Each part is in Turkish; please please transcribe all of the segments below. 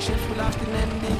relationships with lasting endings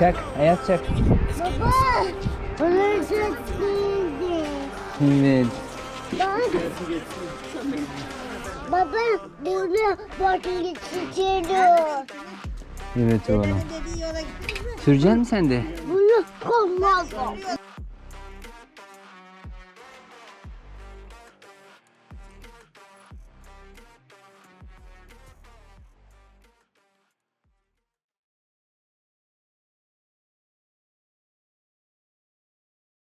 Çak, Ayaz çak. Baba! Bana çok iyiydi. Evet. Bak! Baba bunu bakın geçiriyor. Evet oğlum. Süreceksin mi sen de? Bunu kollar